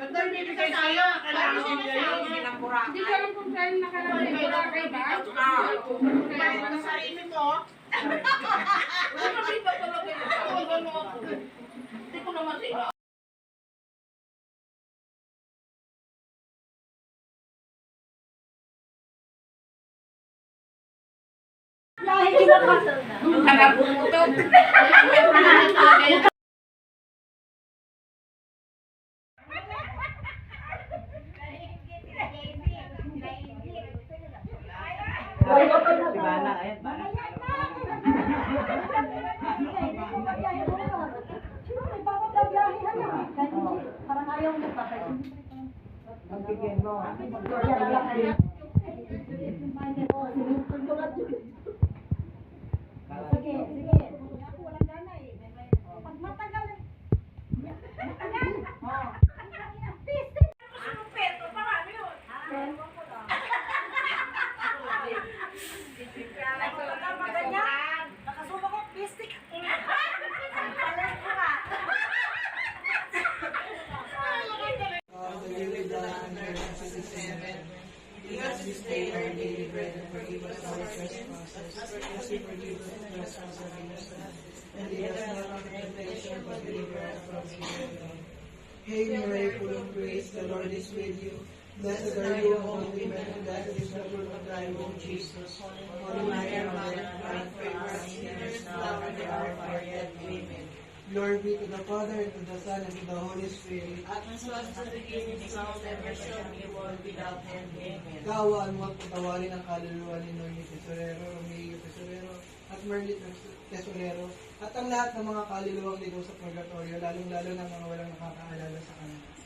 Ba't daw bibigay sa'yo? Kailangan mo Hindi ko alam kung saan nakalagay. Boracay ba? Kaya mo sa sarili mo. Hindi ko naman sila. Nakabumutot. Si Bana, ayan, Bana. Parang ayaw mo pa. Magbigyan mo. Sige, sige. Ako walang gana eh. Pag matagal. Matagal. Oh. Us our daily bread and forgive us our trespasses, as we forgive against us. And lead us not into temptation, but deliver us from evil. Hail Mary, full of grace, the Lord is with you. Blessed are you among women, and blessed is the fruit of thy womb, Jesus. Holy Mary, Mother of God, pray for us sinners, now and at the hour of our death. Amen. Glory be to the Father, and to the Son, and to the Holy Spirit. At mas was sa beginning, now and ever shall be, world without end. Amen. Kaawaan mo at patawarin ang kaluluwa ni Noemi Tesorero, Romeo Tesorero, at Merlit Tesorero, at ang lahat ng mga kaluluwang ligaw sa purgatorio, lalong-lalo ng mga walang nakakaalala sa kanila.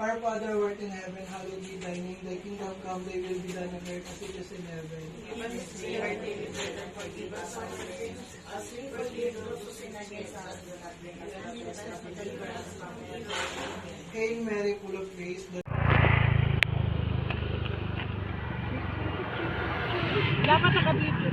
Our Father who art in heaven, hallowed be thy name, thy kingdom come, thy will be done on earth as it is in heaven. Give us this day our daily bread and forgive us our sins, as we forgive those who sin against us. Not bring us into temptation, but deliver us from evil. Amen. Hail Mary, full of grace, the Dapat nakabit